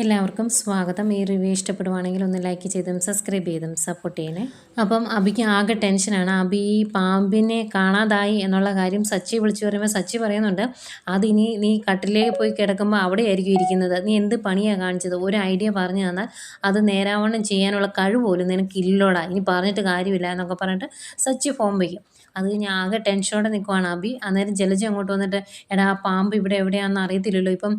എല്ലാവർക്കും സ്വാഗതം. ഈ റിവ്യൂ ഇഷ്ടപ്പെടുവാണെങ്കിൽ ഒന്ന് ലൈക്ക് ചെയ്തും സബ്സ്ക്രൈബ് ചെയ്തും സപ്പോർട്ട് ചെയ്യണേ. അപ്പം അബിക്ക് ആകെ ടെൻഷനാണ് അബി ഈ പാമ്പിനെ കാണാതായി എന്നുള്ള കാര്യം സച്ചി വിളിച്ചു പറയുമ്പോൾ സച്ചി പറയുന്നുണ്ട്. അതിനി നീ കട്ടിലേക്ക് പോയി കിടക്കുമ്പോൾ അവിടെയായിരിക്കും ഇരിക്കുന്നത്. നീ എന്ത് പണിയാണ് കാണിച്ചത്? ഒരു ഐഡിയ പറഞ്ഞു തന്നാൽ അത് നേരാവണ്ണം ചെയ്യാനുള്ള കഴിവ് പോലും നിനക്ക് ഇല്ലോടാ. ഇനി പറഞ്ഞിട്ട് കാര്യമില്ല എന്നൊക്കെ പറഞ്ഞിട്ട് സച്ചി ഫോം വയ്ക്കും അത് കഴിഞ്ഞ് ആകെ ടെൻഷനോടെ നിൽക്കുവാണ് അബി. അന്നേരം ജലജ അങ്ങോട്ട് വന്നിട്ട് എടാ പാമ്പ് ഇവിടെ എവിടെയാണെന്ന് അറിയത്തില്ലല്ലോ. ഇപ്പം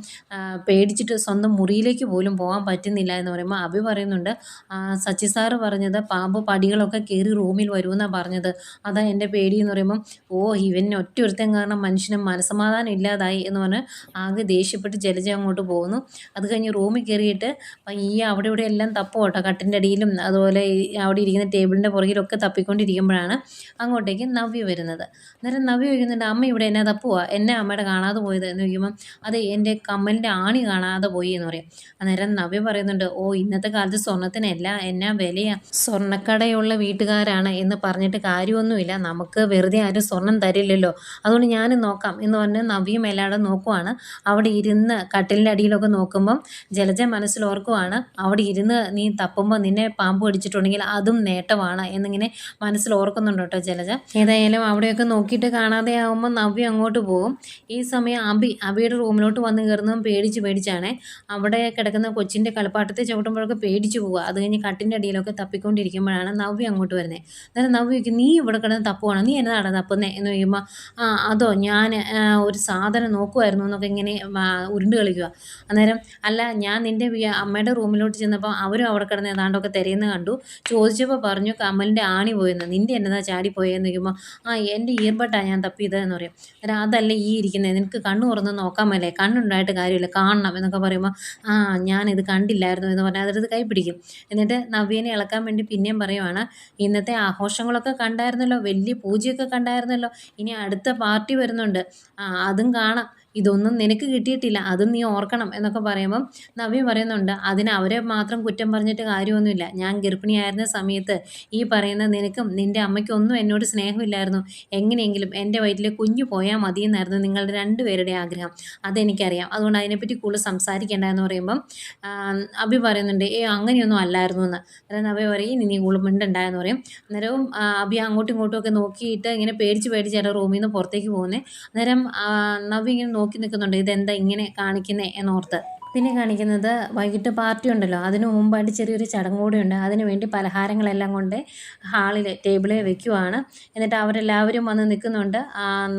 പേടിച്ചിട്ട് സ്വന്തം മുറിയിലേക്ക് പോലും പോകാൻ പറ്റുന്നില്ല എന്ന് പറയുമ്പോൾ അഭി പറയുന്നുണ്ട് സച്ചി സാറ് പറഞ്ഞത് പാമ്പ് പടികളൊക്കെ കയറി റൂമിൽ വരുമെന്നാണ് പറഞ്ഞത്. അതാ എന്റെ പേടി എന്ന് പറയുമ്പം ഓ ഇവന് ഒറ്റ ഒരുത്തൻ കാരണം മനുഷ്യന് മനസ്സമാധാനം ഇല്ലാതായി എന്ന് പറഞ്ഞ് ആകെ ദേഷ്യപ്പെട്ട് ജലജ അങ്ങോട്ട് പോകുന്നു. അത് കഴിഞ്ഞ് റൂമിൽ കയറിയിട്ട് ഈ അവിടെ ഇവിടെ എല്ലാം തപ്പും കേട്ടോ കട്ടിന്റെ അടിയിലും അതുപോലെ അവിടെ ഇരിക്കുന്ന ടേബിളിന്റെ പുറകിലൊക്കെ തപ്പിക്കൊണ്ടിരിക്കുമ്പോഴാണ് അങ്ങോട്ടേക്ക് നവ്യ വരുന്നത്. അന്നേരം നവ്യ ചോദിക്കുന്നുണ്ട് അമ്മ ഇവിടെ എന്നാ തപ്പുവാ? എന്നെ അമ്മയുടെ കാണാതെ പോയത്? എന്ന് ചോദിക്കുമ്പം അത് എന്റെ കമ്മലിന്റെ ആണി കാണാതെ പോയി എന്ന് പറയും. അന്നേരം നവ്യ പറയുന്നുണ്ട് ഓ ഇന്നത്തെ കാലത്ത് സ്വർണത്തിനല്ല എന്നാ വിലയാ? സ്വർണക്കടയുള്ള വീട്ടുകാരാണ് എന്ന് പറഞ്ഞിട്ട് കാര്യമൊന്നുമില്ല. നമുക്ക് വെറുതെ ആരും സ്വർണം തരില്ലല്ലോ. അതുകൊണ്ട് ഞാനും നോക്കാം എന്ന് പറഞ്ഞ് നവ്യം എല്ലാവരും നോക്കുവാണ്. അവിടെ ഇരുന്ന് കട്ടിലിന്റെ അടിയിലൊക്കെ നോക്കുമ്പം ജലജ മനസ്സിൽ ഓർക്കുവാണ് അവിടെ ഇരുന്ന് നീ തപ്പുമ്പോൾ നിന്നെ പാമ്പ് കടിച്ചിട്ടുണ്ടെങ്കിൽ അതും നേട്ടമാണ് എന്നിങ്ങനെ മനസ്സിൽ ഓർക്കുന്നുണ്ട് കേട്ടോ ജലജ. ഏതായാലും അവിടെയൊക്കെ നോക്കിയിട്ട് കാണാതെ ആകുമ്പോൾ നവ്യ അങ്ങോട്ട് പോകും. ഈ സമയം അബി അബിയുടെ റൂമിലോട്ട് വന്ന് കയറുന്നതും പേടിച്ച് പേടിച്ചാണേ. അവിടെ കിടക്കുന്ന കൊച്ചിന്റെ കളിപ്പാട്ടത്തെ ചവിട്ടുമ്പോഴൊക്കെ പേടിച്ചു പോവുക. അത് കഴിഞ്ഞ് കട്ടിന്റെ അടിയിലൊക്കെ തപ്പിക്കൊണ്ടിരിക്കുമ്പോഴാണ് നവ്യ അങ്ങോട്ട് വരുന്നത് അന്നേരം നവ്യക്ക് നീ ഇവിടെ കിടന്ന് തപ്പുവാണ്? നീ എന്നതാണ് തപ്പുന്നത് എന്ന് ചോദിക്കുമ്പോൾ ആ അതോ ഞാൻ ഒരു സാധനം നോക്കുമായിരുന്നു എന്നൊക്കെ ഇങ്ങനെ ഉരുണ്ട് കളിക്കുക. അന്നേരം അല്ല ഞാൻ നിന്റെ അമ്മയുടെ റൂമിലോട്ട് ചെന്നപ്പോൾ അവരും അവിടെ കിടന്ന് ഏതാണ്ടൊക്കെ തിരയുന്ന കണ്ടു. ചോദിച്ചപ്പോൾ പറഞ്ഞു കമലിന്റെ ആണി പോയെന്ന്. നിന്റെ എന്നതാ ചാടിപ്പോയെന്ന് ചോദിക്കുമ്പോൾ ആ എന്റെ ഇയർബട്ടാണ് ഞാൻ തപ്പിയത് എന്ന് പറയും. അതല്ല ഈ ഇരിക്കുന്നത് നിനക്ക് കണ്ണു തുറന്ന് നോക്കാൻ മേലേ. കണ്ണുണ്ടായിട്ട് കാര്യമില്ല. കാണണം എന്നൊക്കെ പറയുമ്പോൾ ആ ഞാനിത് കണ്ടില്ലായിരുന്നു എന്ന് പറഞ്ഞാൽ അതെടുത്ത് കൈ പിടിക്കും. എന്നിട്ട് നവ്യനെ ഇളക്കാൻ വേണ്ടി പിന്നെയും പറയുവാണ് ഇന്നത്തെ ആഘോഷങ്ങളൊക്കെ കണ്ടായിരുന്നല്ലോ വലിയ പൂജയൊക്കെ കണ്ടായിരുന്നല്ലോ ഇനി അടുത്ത പാർട്ടി വരുന്നുണ്ട്. ആ അതും കാണാം. ഇതൊന്നും നിനക്ക് കിട്ടിയിട്ടില്ല അതും നീ ഓർക്കണം എന്നൊക്കെ പറയുമ്പം നവ്യ പറയുന്നുണ്ട് അതിന് അവരെ മാത്രം കുറ്റം പറഞ്ഞിട്ട് കാര്യമൊന്നുമില്ല. ഞാൻ ഗർഭിണിയായിരുന്ന സമയത്ത് ഈ പറയുന്ന നിനക്കും നിന്റെ അമ്മയ്ക്കും ഒന്നും എന്നോട് സ്നേഹമില്ലായിരുന്നു. എങ്ങനെയെങ്കിലും എന്റെ വയറ്റിലെ കുഞ്ഞു പോയാൽ മതി എന്നായിരുന്നു നിങ്ങളുടെ രണ്ടുപേരുടെ ആഗ്രഹം. അതെനിക്കറിയാം. അതുകൊണ്ട് അതിനെപ്പറ്റി കൂടുതൽ സംസാരിക്കേണ്ട എന്ന് പറയുമ്പം അഭി പറയുന്നുണ്ട് ഏ അങ്ങനെയൊന്നും അല്ലായിരുന്നു എന്ന്. അതായത് നവ്യ പറയും "ഇനി നീ കൂടുതൽ മിണ്ടുണ്ടായെന്ന് പറയും. അന്നേരവും അഭി അങ്ങോട്ടും ഇങ്ങോട്ടും ഒക്കെ നോക്കിയിട്ട് ഇങ്ങനെ പേടിച്ച് പേടിച്ചാണ് റൂമിൽ നിന്ന് പുറത്തേക്ക് പോകുന്നത് അന്നേരം നവ്യ ഇങ്ങനെ നിൽക്കുന്നുണ്ട്. ഇതെന്താ ഇങ്ങനെ കാണിക്കുന്നേ എന്നോർത്ത്. പിന്നെ കാണിക്കുന്നത് വൈകിട്ട് പാർട്ടി ഉണ്ടല്ലോ. അതിന് മുമ്പായിട്ട് ചെറിയൊരു ചടങ്ങ് ഉണ്ട്. അതിന് വേണ്ടി പലഹാരങ്ങളെല്ലാം കൊണ്ട് ഹാളിൽ ടേബിളിൽ വെക്കുവാണ്. എന്നിട്ട് അവരെല്ലാവരും വന്ന് നിൽക്കുന്നുണ്ട്.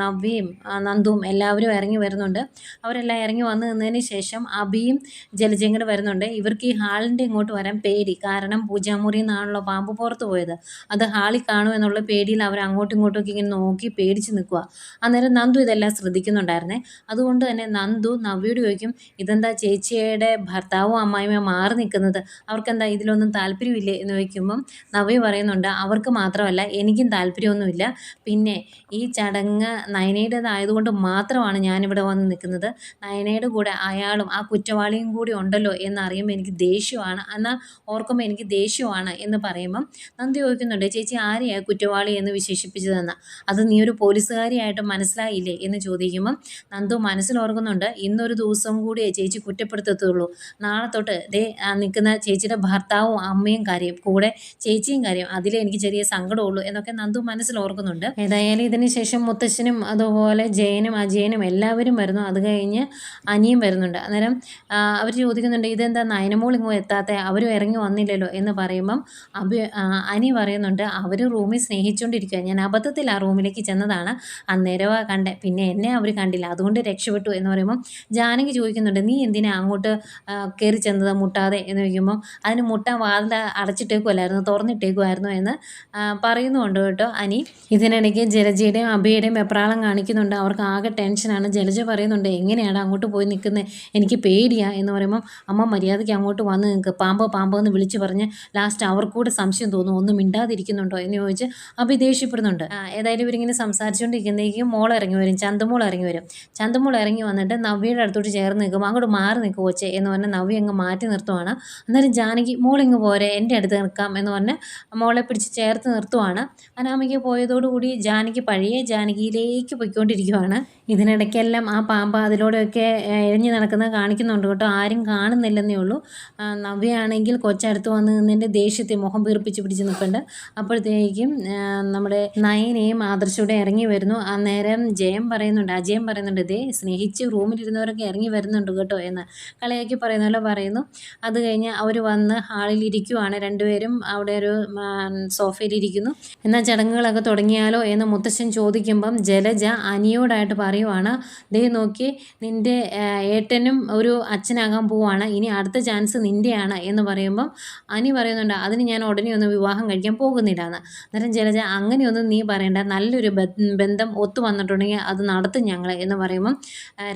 നവ്യയും നന്ദുവും എല്ലാവരും ഇറങ്ങി വരുന്നുണ്ട്. അവരെല്ലാം ഇറങ്ങി വന്നു നിന്നതിന് ശേഷം അബിയും ജലജയും വരുന്നുണ്ട്. ഇവർക്ക് ഈ ഹാളിന്റെ ഇങ്ങോട്ട് വരാൻ പേടി. കാരണം പൂജാമുറിയിൽ നിന്നാണല്ലോ പാമ്പ് പുറത്ത് പോയത്. അത് ഹാളിൽ കാണും എന്നുള്ള പേടിയിൽ അവർ അങ്ങോട്ടും ഇങ്ങോട്ടും ഒക്കെ ഇങ്ങനെ നോക്കി പേടിച്ച് നിൽക്കുക അന്നേരം നന്ദു ഇതെല്ലാം ശ്രദ്ധിക്കുന്നുണ്ടായിരുന്നേ. അതുകൊണ്ട് തന്നെ നന്ദു നവ്യോട് ചോദിക്കും ഇതെന്താ ചേച്ചിയുടെ ഭർത്താവും അമ്മായിമ്മയും മാറി നിൽക്കുന്നത് അവർക്കെന്താ ഇതിലൊന്നും താല്പര്യമില്ലേ എന്ന് ചോദിക്കുമ്പം നവ്യ പറയുന്നുണ്ട് അവർക്ക് മാത്രമല്ല എനിക്കും താല്പര്യമൊന്നുമില്ല. പിന്നെ ഈ ചടങ്ങ് നയനയുടേതായതുകൊണ്ട് മാത്രമാണ് ഞാനിവിടെ വന്ന് നിൽക്കുന്നത്. നയനയുടെ കൂടെ അയാളും ആ കുറ്റവാളിയും കൂടി ഉണ്ടല്ലോ എന്നറിയുമ്പോൾ എനിക്ക് ദേഷ്യമാണ്. എന്നാൽ ഓർക്കുമ്പോൾ എനിക്ക് ദേഷ്യമാണ് എന്ന് പറയുമ്പം നന്ദി ചോദിക്കുന്നുണ്ട് ചേച്ചി ആരെയാണ് കുറ്റവാളി എന്ന് വിശേഷിപ്പിച്ചതെന്ന്? അത് നീ ഒരു പോലീസുകാരിയായിട്ട് മനസ്സിലായില്ലേ? എന്ന് ചോദിക്കുമ്പം നന്ദു മനസ്സിലോർക്കുന്നുണ്ട് ഇന്നൊരു ദിവസം കൂടിയേ ചേച്ചി കുറ്റപ്പെടുത്തത്തുള്ളൂ നാളെ തൊട്ട് ദേ നിൽക്കുന്ന ചേച്ചിയുടെ ഭർത്താവും അമ്മയും കാര്യം കൂടെ ചേച്ചിയും കാര്യം അതിലേ എനിക്ക് ചെറിയ സങ്കടമുള്ളൂ എന്നൊക്കെ നന്ദു മനസ്സിൽ ഓർക്കുന്നുണ്ട്. ഏതായാലും ഇതിന് ശേഷം മുത്തശ്ശനും അതുപോലെ ജയനും അജയനും എല്ലാവരും വരുന്നു. അത് കഴിഞ്ഞ് അനിയും വരുന്നുണ്ട്. അന്നേരം അവർ ചോദിക്കുന്നുണ്ട് ഇതെന്താ നയനമോൾ ഇങ്ങോ എത്താത്ത? അവരും ഇറങ്ങി വന്നില്ലല്ലോ? എന്ന് പറയുമ്പം അഭി അനി പറയുന്നുണ്ട് അവർ റൂമിൽ സ്നേഹിച്ചുകൊണ്ടിരിക്കുക ഞാൻ അബദ്ധത്തിൽ ആ റൂമിലേക്ക് ചെന്നതാണ്. അന്നേരവ കണ്ടേ. പിന്നെ എന്നെ അവർ കണ്ടില്ല. അതുകൊണ്ട് രക്ഷപ്പെട്ടു. എന്ന് പറയുമ്പം ജാനകി ചോദിക്കുന്നുണ്ട് നീ എന്തിനാ അങ്ങോട്ട് കയറി ചെന്നത് മുട്ടാതെ എന്ന് ചോദിക്കുമ്പം അതിന് മുട്ടാൻ വാതിൽ അടച്ചിട്ടേക്കുമല്ലായിരുന്നു തുറന്നിട്ടേക്കുമായിരുന്നു എന്ന് പറയുന്നുണ്ട് കേട്ടോ അനി. ഇതിനിടയ്ക്ക് ജലജയുടെയും അഭയുടെയും വെപ്രാളം കാണിക്കുന്നുണ്ട്. അവർക്ക് ആകെ ടെൻഷനാണ്. ജലജ പറയുന്നുണ്ട് എങ്ങനെയാണ് അങ്ങോട്ട് പോയി നിൽക്കുന്നത് എനിക്ക് പേടിയാ എന്ന് പറയുമ്പം അമ്മ മര്യാദയ്ക്ക് അങ്ങോട്ട് വന്ന് നിൽക്കുക പാമ്പ് പാമ്പ് എന്ന് വിളിച്ച് പറഞ്ഞ് ലാസ്റ്റ് അവർക്കൂടെ സംശയം തോന്നും ഒന്നും മിണ്ടാതിരിക്കുന്നുണ്ടോ? എന്ന് ചോദിച്ച് അഭി ദേഷ്യപ്പെടുന്നുണ്ട്. ഏതായാലും ഇവരിങ്ങനെ സംസാരിച്ചുകൊണ്ടിരിക്കുന്നേക്കും മോൾ ഇറങ്ങി വരും ചന്തമോൾ ഇറങ്ങി വരും. ചന്തമോൾ ഇറങ്ങി വന്നിട്ട് നവ്യയുടെ അടുത്തോട്ട് ചേർന്ന് നിൽക്കുമ്പോൾ അങ്ങോട്ട് മാറി നിൽക്കും കൊച്ചെ എന്ന് പറഞ്ഞ് നവ്യ അങ്ങ് മാറ്റി നിർത്തുവാണ്. അന്നേരം ജാനകി മോളിങ്ങ് പോരെ എന്റെ അടുത്ത് നിൽക്കാം എന്ന് പറഞ്ഞ് മോളെ പിടിച്ച് ചേർത്ത് നിർത്തുവാണ്. അനാമിക പോയതോടുകൂടി ജാനകി പഴയ ജാനകിയിലേക്ക് പൊയ്ക്കൊണ്ടിരിക്കുവാണ്. ഇതിനിടയ്ക്കെല്ലാം ആ പാമ്പ് അതിലൂടെയൊക്കെ എഴഞ്ഞു നടക്കുന്നത് കാണിക്കുന്നുണ്ട് കേട്ടോ. ആരും കാണുന്നില്ലെന്നേ ഉള്ളൂ. നവ്യയാണെങ്കിൽ കൊച്ചടുത്ത് വന്ന് നിന്നതിന്റെ ദേഷ്യത്തെ മുഖം വീർപ്പിച്ച് പിടിച്ച് നിൽപ്പുണ്ട്. അപ്പോഴത്തേക്കും നമ്മുടെ നയനയും ആദർശയുടെ ഇറങ്ങി വരുന്നു. അന്നേരം ജയം പറയുന്നുണ്ട് അജയം പറയുന്നുണ്ട് ഇതേ സ്നേഹിച്ച് റൂമിലിരുന്നവരൊക്കെ ഇറങ്ങി വരുന്നുണ്ട് കേട്ടോ എന്ന് കളിയാക്കി പറയുന്ന പോലെ പറയുന്നു. അത് കഴിഞ്ഞ് അവർ വന്ന് ഹാളിൽ ഇരിക്കുവാണ്. രണ്ടുപേരും അവിടെ ഒരു സോഫയിൽ ഇരിക്കുന്നു. എന്നാൽ ചടങ്ങുകളൊക്കെ തുടങ്ങിയാലോ? എന്ന് മുത്തശ്ശൻ ചോദിക്കുമ്പം ജലജ അനിയോടായിട്ട് പറയുവാണ്. ദേ നോക്കി നിന്റെ ഏട്ടനും ഒരു അച്ഛനാകാൻ പോവാണ് ഇനി അടുത്ത ചാൻസ് നിന്റെയാണ് എന്ന് പറയുമ്പം അനി പറയുന്നുണ്ട് അതിന് ഞാൻ ഉടനെ ഒന്നും വിവാഹം കഴിക്കാൻ പോകുന്നില്ല എന്ന് അന്നേരം ജലജ അങ്ങനെയൊന്നും നീ പറയേണ്ട. നല്ലൊരു ബന്ധം ഒത്തു വന്നിട്ടുണ്ടെങ്കിൽ അത് നടത്തും ഞങ്ങൾ എന്ന് പറയുമ്പം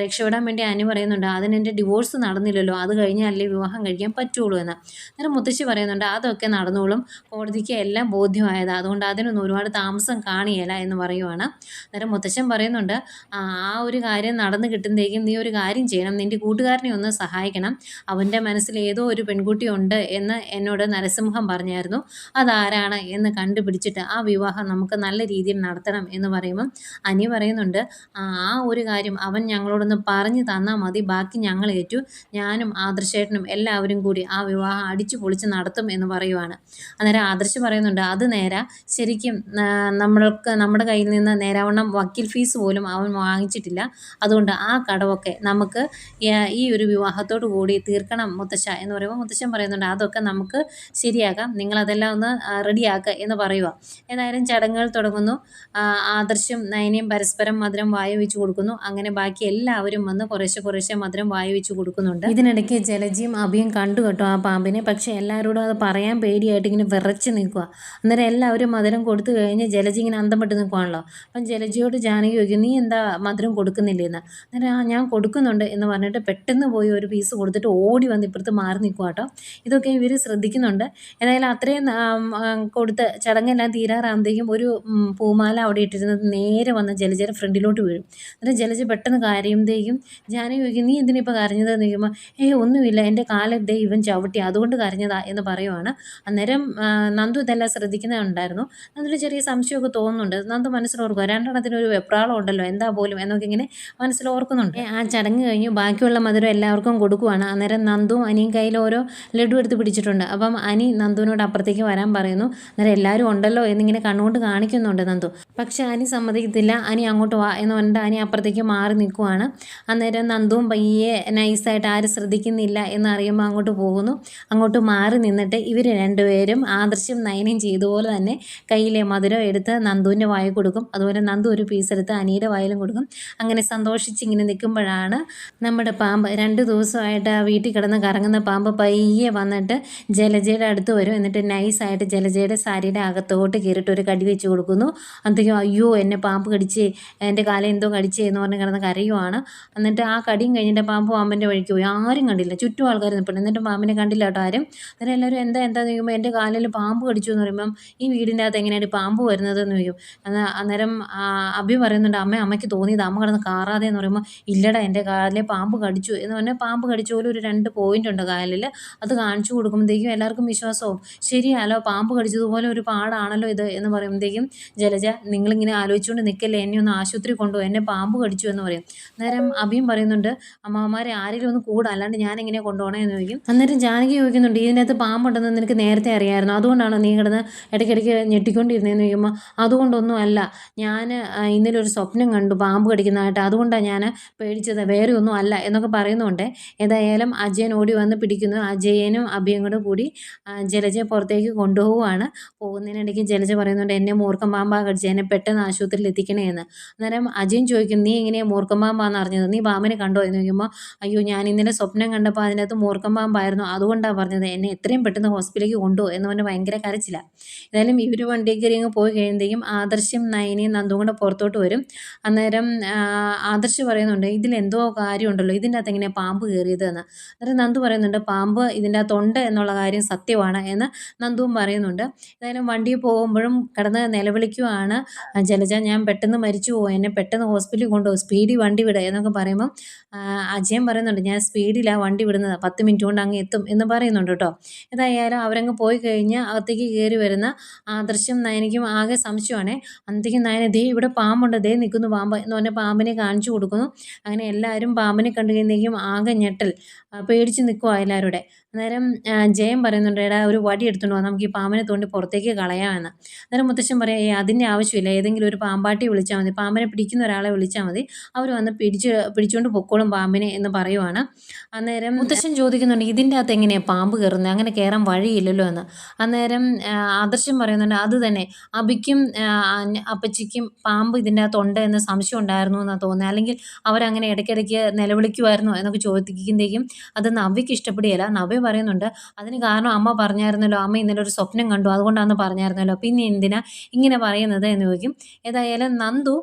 രക്ഷപ്പെടാൻ വേണ്ടി അനി പറയുന്നുണ്ട് അതിന് എന്റെ ഡിവോഴ്സ് നടന്നില്ലല്ലോ. അത് കഴിഞ്ഞാലേ വിവാഹം കഴിക്കാൻ പറ്റുള്ളൂ എന്ന്. അന്നേരം മുത്തശ്ശി പറയുന്നുണ്ട് അതൊക്കെ നടന്നോളും. കോടതിക്ക് എല്ലാം ബോധ്യമായത്. അതുകൊണ്ട് അതിനൊന്നും ഒരുപാട് താമസം കാണിയല്ല എന്ന് പറയുവാണ്. അന്നേരം മുത്തശ്ശൻ പറയുന്നുണ്ട് ആ ഒരു കാര്യം നടന്നു കിട്ടുന്നതേക്കും നീ ഒരു കാര്യം ചെയ്യണം. നിന്റെ കൂട്ടുകാരനെ ഒന്ന് സഹായിക്കണം. അവന്റെ മനസ്സിൽ ഏതോ ഒരു പെൺകുട്ടി ഉണ്ട് എന്ന് എന്നോട് നരസിംഹം പറഞ്ഞായിരുന്നു. അതാരാണ് എന്ന് കണ്ടുപിടിച്ചിട്ട് ആ വിവാഹം നമുക്ക് നല്ല രീതിയിൽ നടത്തണം എന്ന് പറയുമ്പം അനി പറയുന്നുണ്ട് ആ ഒരു കാര്യം അവൻ ഞങ്ങളോടൊന്ന് പറഞ്ഞു തന്നാൽ മതി. ബാക്കി ഞങ്ങൾ ഏറ്റു. ഞാനും ആദർശേട്ടനും എല്ലാവരും കൂടി ആ വിവാഹം അടിച്ചു പൊളിച്ച് നടത്തും എന്ന് പറയുവാണ്. അന്നേരം ആദർശ് പറയുന്നുണ്ട് അത് നേരാ. ശരിക്കും നമ്മൾക്ക് നമ്മുടെ കയ്യിൽ നിന്ന് നേരാവണ്ണം വക്കീൽ ഫീസ് പോലും അവൻ വാങ്ങിച്ചിട്ടില്ല. അതുകൊണ്ട് ആ കടമൊക്കെ നമുക്ക് ഈ- ഒരു വിവാഹത്തോടു കൂടി തീർക്കണം മുത്തശ്ശ എന്ന് പറയുമ്പോൾ മുത്തശ്ശൻ പറയുന്നുണ്ട് അതൊക്കെ നമുക്ക് ശരിയാക്കാം. നിങ്ങളതെല്ലാം ഒന്ന് റെഡിയാക്കുക എന്ന് പറയുക. ഏതായാലും ചടങ്ങുകൾ തുടങ്ങുന്നു. ആദർശം നയനയും പരസ്പരം മധുരം വായു വെച്ച് കൊടുക്കുന്നു. അങ്ങനെ ബാക്കി എല്ലാവരും വന്ന് കുറേശ്ശെ കുറേശ്ശെ മധുരം വായു വെച്ച് കൊടുക്കുന്നുണ്ട്. ഇതിനിടയ്ക്ക് ജലജിയും അഭിയും കണ്ടു കേട്ടോ ആ പാമ്പിനെ. പക്ഷേ എല്ലാവരോടും അത് പറയാൻ പേടിയായിട്ട് ഇങ്ങനെ വിറച്ച് നിൽക്കുക. അന്നേരം എല്ലാവരും മധുരം കൊടുത്തു കഴിഞ്ഞ് ജലജി ഇങ്ങനെ അന്തം പെട്ട് നിൽക്കുവാണല്ലോ. അപ്പം ജലജിയോട് ജാനകി ചോദിക്കും നീ എന്താ മധുരം കൊടുക്കുന്നില്ലെന്ന്. അന്നേരം ആ ഞാൻ കൊടുക്കുന്നുണ്ട് എന്ന് പറഞ്ഞിട്ട് പെട്ടെന്ന് പോയി ഒരു പീസ് കൊടുത്തിട്ട് ഓടി വന്ന് ഇപ്പുറത്ത് മാറി നിൽക്കുക കേട്ടോ ഇതൊക്കെ ഇവർ ശ്രദ്ധിക്കുന്നുണ്ട്. എന്തായാലും അത്രയും കൊടുത്ത് ചടങ്ങെല്ലാം തീരാറാകുമ്പോഴേക്കും ഒരു പൂമാല അവിടെ ഇട്ടിരുന്നത് നേരെ വന്ന് ജലജയുടെ ഫ്രണ്ടിലോട്ട് വീഴും. എന്നിട്ട് ജലജ പെട്ടെന്ന് കരയുമ്പോഴേക്കും ജാനകി ചോദിക്കും നീ എന്തിനിപ്പോൾ കരഞ്ഞത്? എന്ന് ചോദിക്കുമ്പോൾ ഏയ് ഒന്നുമില്ല. എന്റെ കാലത്തെ ഇവൻ ചവിട്ടി. അതുകൊണ്ട് കരഞ്ഞതാ എന്ന് പറയുവാണ്. അന്നേരം നന്ദു ഇതെല്ലാം ശ്രദ്ധിക്കുന്നുണ്ടായിരുന്നു നന്ദുവിന് ചെറിയ സംശയമൊക്കെ തോന്നുന്നുണ്ട്. നന്ദു മനസ്സിലോർക്കുക രണ്ടെണ്ണത്തിന് ഒരു വെപ്രാളം ഉണ്ടല്ലോ. എന്താ പോലും എന്നൊക്കെ ഇങ്ങനെ മനസ്സിൽ ഓർക്കുന്നുണ്ട്. ആ ചടങ്ങ് കഴിഞ്ഞു. ബാക്കിയുള്ള മധുരം എല്ലാവർക്കും കൊടുക്കുവാണ്. അന്നേരം നന്ദും അനിയും കയ്യിൽ ഓരോ ലഡു എടുത്ത് പിടിച്ചിട്ടുണ്ട്. അപ്പം അനി നന്ദുവിനോട് അപ്പുറത്തേക്ക് വരാൻ പറയുന്നു. അന്നേരം എല്ലാവരും ഉണ്ടല്ലോ എന്നിങ്ങനെ കണ്ണുകൊണ്ട് കാണിക്കുന്നുണ്ട് നന്ദു. പക്ഷെ അനി സമ്മതിക്കത്തില്ല. അനി അങ്ങോട്ട് വാ എന്ന് പറഞ്ഞിട്ട് അനി അപ്പുറത്തേക്ക് മാറി നിൽക്കുവാണ്. അന്നേരം നന്ദുവും പയ്യെ നൈസായിട്ട് ആരും ശ്രദ്ധിക്കുന്നില്ല എന്ന് അറിയുമ്പോൾ അങ്ങോട്ട് പോകുന്നു. അങ്ങോട്ട് മാറി നിന്നിട്ട് ഇവർ രണ്ടുപേരും ആദർശം നയനം ചെയ്തതുപോലെ തന്നെ കയ്യിലെ മധുരം എടുത്ത് നന്ദുവിന്റെ വായ കൊടുക്കും. അതുപോലെ നന്ദു ഒരു പീസ് എടുത്ത് അനിയുടെ വായിലും കൊടുക്കും. അങ്ങനെ സന്തോഷിച്ച് ഇങ്ങനെ നിൽക്കുമ്പോഴാണ് നമ്മുടെ പാമ്പ് രണ്ട് ദിവസമായിട്ട് ആ വീട്ടിൽ കിടന്ന് കറങ്ങുന്ന പാമ്പ് പയ്യെ വന്നിട്ട് ജലജയുടെ അടുത്ത് വരും. എന്നിട്ട് നൈസായിട്ട് ജലജയുടെ സാരിയുടെ അകത്തോട്ട് കയറിയിട്ട് ഒരു കടി വെച്ച് കൊടുക്കുന്നു. അന്നേക്കും അയ്യോ എന്നെ പാമ്പ് കടിച്ച് എന്റെ കാലം എന്തോ കടിച്ചേ എന്ന് പറഞ്ഞ് കിടന്ന് കരയുവാണ്. എന്നിട്ട് ആ കടിയും കഴിഞ്ഞിട്ട് പാമ്പ് പാമ്പിന്റെ വഴിക്ക് പോയി. ആരും കണ്ടില്ല. ചുറ്റും ആൾക്കാർ നിൽപ്പുണ്ട് എന്നിട്ട് പാമ്പിനെ കണ്ടില്ല കേട്ടോ ആരും. അന്നേരം എല്ലാവരും എന്താ എന്താ ചോദിക്കുമ്പോൾ എന്റെ കാലിൽ പാമ്പ് കടിച്ചു എന്ന് പറയുമ്പം ഈ വീടിന്റെ അകത്ത് എങ്ങനെയാണ് പാമ്പ് വരുന്നത് എന്ന് ചോദിക്കും. അന്ന- അന്നേരം അഭി പറയുന്നുണ്ട് അമ്മ അമ്മയ്ക്ക് തോന്നിയത് അമ്മ കിടന്ന് കാറാതെ എന്ന് പറയുമ്പോൾ ഇല്ലടാ എന്റെ കാലിലെ പാമ്പ് കടിച്ചു. എന്ന് പറഞ്ഞാൽ പാമ്പ് കടിച്ച പോലെ ഒരു രണ്ട് പോയിന്റ് ഉണ്ട് കാലിൽ അത് കാണിച്ചു കൊടുക്കുമ്പോഴത്തേക്കും എല്ലാവർക്കും വിശ്വാസവും. ശരിയാലോ പാമ്പ് കടിച്ചതുപോലെ ഒരു പാടാണല്ലോ ഇത് എന്ന് പറയുമ്പോഴത്തേക്കും ജലജ നിങ്ങളിങ്ങനെ ആലോചിച്ചുകൊണ്ട് നിൽക്കല്ലേ എന്നെ ഒന്ന് ആശുപത്രി കൊണ്ടുപോകും എന്നെ പാമ്പ് കടിച്ചു എന്ന് പറയും. അന്നേരം അഭിയും പറയുന്നുണ്ട് അമ്മമാരെ ആരെങ്കിലും ഒന്ന് കൂടാ അല്ലാണ്ട് ഞാൻ എങ്ങനെ കൊണ്ടുപോകണേ എന്ന് ചോദിക്കും. അന്നേരം ജാനകി ചോദിക്കുന്നുണ്ട് ഇതിനകത്ത് പാമ്പുണ്ടെന്ന് നിനക്ക് നേരത്തെ അറിയാമായിരുന്നു അതുകൊണ്ടാണോ നീ കിടന്ന് ഇടയ്ക്കിടയ്ക്ക് ഞെട്ടിക്കൊണ്ടിരുന്നതെന്ന് ചോദിക്കുമ്പോൾ അതുകൊണ്ടൊന്നും അല്ല. ഞാൻ ഇന്നലെ ഒരു സ്വപ്നം കണ്ടു. പാമ്പ് കടിക്കുന്നതായിട്ട് അതുകൊണ്ടാണ് ഞാൻ പേടിച്ചത്. വേറെ ഒന്നും അല്ല എന്നൊക്കെ പറയുന്നുണ്ട് ഏതായാലും അജയൻ ഓടി വന്ന് പിടിക്കുന്നു. അജയനും അഭിയും കൂടെ കൂടി ജലജയെ പുറത്തേക്ക് കൊണ്ടുപോവുകയാണ് പോകുന്നതിനിടയ്ക്ക് ജലജ പറയുന്നുണ്ട് എന്നെ മൂർക്കം പാമ്പാ കടിച്ചത് എന്നെ പെട്ടെന്ന് ആശുപത്രിയിൽ എത്തിക്കണേ എന്ന്. അന്നേരം അജയൻ ചോദിക്കും നീ എങ്ങനെയാണ് മൂർക്കം പാമ്പാന്ന് അറിഞ്ഞത്? നീ പാമ്പിനെ കണ്ടോ? എന്ന് ചോദിക്കുമ്പോൾ അയ്യോ ഞാൻ ഇന്നലെ സ്വപ്നം കണ്ടപ്പോൾ അതിനകത്ത് മൂർക്കം പാമ്പായിരുന്നു. അതുകൊണ്ടാണ് പറഞ്ഞത്. എന്നെ എത്രയും പെട്ടെന്ന് ഹോസ്പിറ്റലിലേക്ക് കൊണ്ടുപോകും എന്ന് പറഞ്ഞ് ഭയങ്കര കരച്ചില്ല ഏതായാലും ഇവർ വണ്ടിക്കരി അങ്ങ് പോയി കഴിയുമ്പോഴത്തേക്കും ആദർശം നയനയും നന്ദും കൂടെ പുറത്തോട്ട് വരും. അന്നേരം ആദർശ് പറയുന്നുണ്ട് ഇതിലെന്തോ കാര്യമുണ്ടല്ലോ ഇതിന്റെ അകത്ത് എങ്ങനെയാണ് പാമ്പ് കയറിയത് എന്ന് അന്നേരം നന്ദു പറയുന്നുണ്ട് പാമ്പ് ഇതിന്റെ അകത്തുണ്ട് എന്നുള്ള കാര്യം സത്യമാണ് എന്ന് നന്ദുവും പറയുന്നുണ്ട്. ഏതായാലും വണ്ടിയിൽ പോകുമ്പോഴും കിടന്ന് നിലവിളിക്കുവാണ് ജലജ ഞാൻ പെട്ടെന്ന് മരിച്ചു പോകും എന്നെ പെട്ടെന്ന് ഹോസ്പിറ്റലിൽ കൊണ്ടുപോകും സ്പീഡിൽ വണ്ടി വിടുക എന്നൊക്കെ പറയുമ്പം അജയൻ പറയുന്നുണ്ട് ഞാൻ സ്പീഡിലാണ് വണ്ടി വിടുന്നത് പത്ത് മിനിറ്റ് കൊണ്ട് അങ്ങ് എത്തും എന്ന് പറയുന്നുണ്ട് കേട്ടോ. ഏതായാലും അവരങ്ങ് പോയി കഴിഞ്ഞ് അകത്തേക്ക് കയറി വരുന്ന ആദർശം നയനിക്കും ആകെ സംശയമാണേ അന്നത്തേക്കും നയന ദേ ഇവിടെ പാമ്പുണ്ട് ദേ നിൽക്കുന്നു പാമ്പ് എന്ന് പറഞ്ഞ് പാമ്പിനെ കാണിച്ചു കൊടുക്കുന്നു. അങ്ങനെ എല്ലാവരും പാമ്പിനെ കണ്ടു കഴിയുമ്പോഴേക്കും ആകെ ഞെട്ടൽ. പേടിച്ച് നിൽക്കുവാ എല്ലാവരുടെ. അന്നേരം ജയം ജയൻ പറയുന്നുണ്ട് എടാ ഒരു വടി എടുത്തുകൊണ്ട് വന്നാൽ നമുക്ക് ഈ പാമ്പിനെ തോണ്ടി പുറത്തേക്ക് കളയാമെന്ന്. അന്നേരം മുത്തശ്ശൻ പറയാം ഏ അതിന്റെ ആവശ്യമില്ല ഏതെങ്കിലും ഒരു പാമ്പാട്ടി വിളിച്ചാൽ മതി പാമ്പിനെ പിടിക്കുന്ന ഒരാളെ വിളിച്ചാൽ മതി അവർ വന്ന് പിടിച്ച് പിടിച്ചുകൊണ്ട് പൊക്കോളും പാമ്പിനെ എന്ന് പറയുവാണ്. അന്നേരം മുത്തശ്ശൻ ചോദിക്കുന്നുണ്ട് ഇതിന്റെ അകത്ത് എങ്ങനെയാണ് പാമ്പ് കയറുന്നത് അങ്ങനെ കയറാൻ വഴിയില്ലല്ലോ എന്ന്. അന്നേരം ആദർശം പറയുന്നുണ്ട് അത് തന്നെ അബിക്കും അപ്പച്ചിക്കും പാമ്പ് ഇതിന്റെ അകത്തുണ്ട് എന്ന് സംശയം ഉണ്ടായിരുന്നു എന്നാണ് തോന്നുന്നത് അല്ലെങ്കിൽ അവരങ്ങനെ ഇടയ്ക്കിടയ്ക്ക് നിലവിളിക്കുമായിരുന്നു എന്നൊക്കെ ചോദിക്കുമ്പോഴേക്കും അത് നവ്യക്ക് ഇഷ്ടപ്പെടുകയില്ല നവ്യ പറയുന്നുണ്ട്. അതിന് കാരണം അമ്മ പറഞ്ഞായിരുന്നല്ലോ അമ്മ ഇന്നലെ ഒരു സ്വപ്നം കണ്ടു അതുകൊണ്ടാണെന്ന് പറഞ്ഞായിരുന്നല്ലോ. പിന്നെ എന്തിനാ ഇങ്ങനെ പറയുന്നത് എന്ന് ചോദിക്കും. ഏതായാലും നന്ദു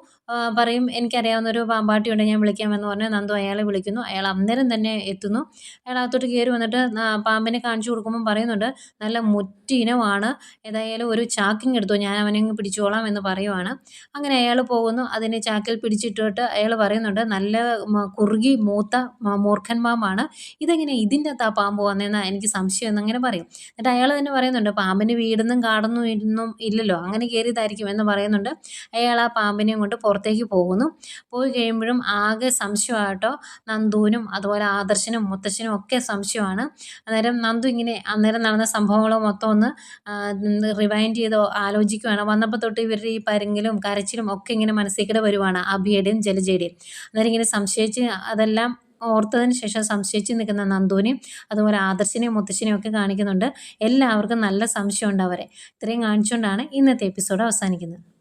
പറയും എനിക്കറിയാവുന്ന ഒരു പാമ്പാട്ടിയുണ്ട് ഞാൻ വിളിക്കാമെന്ന് പറഞ്ഞ് നന്ദു അയാളെ വിളിക്കുന്നു. അയാൾ അന്നേരം തന്നെ എത്തുന്നു. അയാൾ അകത്തോട്ട് കയറി വന്നിട്ട് പാമ്പിനെ കാണിച്ചു കൊടുക്കുമ്പോൾ പറയുന്നുണ്ട് നല്ല മുറ്റിനമാണ് ഏതായാലും ഒരു ചാക്കിങ് എടുത്തു ഞാൻ അവനെ പിടിച്ചോളാം എന്ന് പറയുവാണ്. അങ്ങനെ അയാൾ പോകുന്നു. അതിനെ ചാക്കിൽ പിടിച്ചിട്ടിട്ട് അയാൾ പറയുന്നുണ്ട് നല്ല കുറുകി മൂത്ത മൂർഖൻ പാമ്പാണ്. ഇതെങ്ങനെ ഇതിന്റെ അകത്ത് ആ പാമ്പ് വന്നതെന്ന് എനിക്ക് സംശയം എന്നങ്ങനെ പറയും. എന്നിട്ട് അയാൾ തന്നെ പറയുന്നുണ്ട് പാമ്പിന് വീടൊന്നും കാടൊന്നും ഇരുന്നും ഇല്ലല്ലോ. അങ്ങനെ കയറിയതായിരിക്കും എന്ന് പറയുന്നുണ്ട്. അയാൾ ആ പാമ്പിനെയും കൊണ്ട് പുറത്തേക്ക് പോകുന്നു. പോയി കഴിയുമ്പോഴും ആകെ സംശയമായിട്ടോ നന്ദുവിനും അതുപോലെ ആദർശനും മുത്തശ്ശനും ഒക്കെ സംശയമാണ്. അന്നേരം നന്ദു ഇങ്ങനെ അന്നേരം നടന്ന സംഭവങ്ങൾ മൊത്തം ഒന്ന് റിവൈൻഡ് ചെയ്തോ ആലോചിക്കുകയാണ് വന്നപ്പോൾ തൊട്ട് ഇവരുടെ ഈ പരുങ്ങലും കരച്ചിലും ഒക്കെ ഇങ്ങനെ മനസ്സിൽ വരുവാണ് അബിയുടെയും ജലജയുടെയും. അന്നേരം ഇങ്ങനെ സംശയിച്ച് അതെല്ലാം ഓർത്തതിന് ശേഷം സംശയിച്ച് നിൽക്കുന്ന നന്ദുവിനെയും അതുപോലെ ആദർശിനെയും മുത്തശ്ശിനെയും ഒക്കെ കാണിക്കുന്നുണ്ട്. എല്ലാവർക്കും നല്ല സംശയമുണ്ട് അവരെ. ഇത്രയും കാണിച്ചുകൊണ്ടാണ് ഇന്നത്തെ എപ്പിസോഡ് അവസാനിക്കുന്നത്.